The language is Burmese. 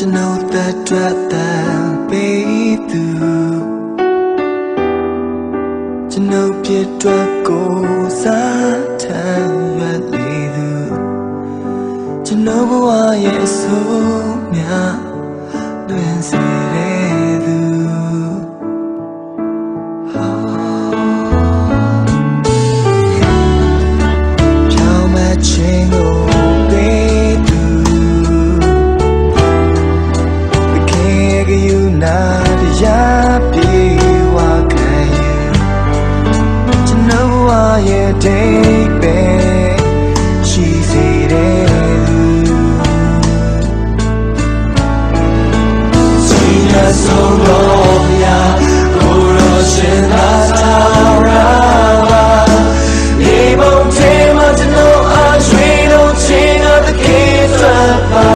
ကျွန်တော်သက်ထွက်တန်ပေးသူကျွန်တော်ပြည့်တွက်ကိုစားထမ်းရွက်လေသူကျွန်တော်ဘဝရဲ့အဆိုးများလွင်စေ နာတရားပြေဝခံကျွန်တော်ဝရဲ့ဒိတ်ပဲရှိစေတယ်စီရဆုံးတော့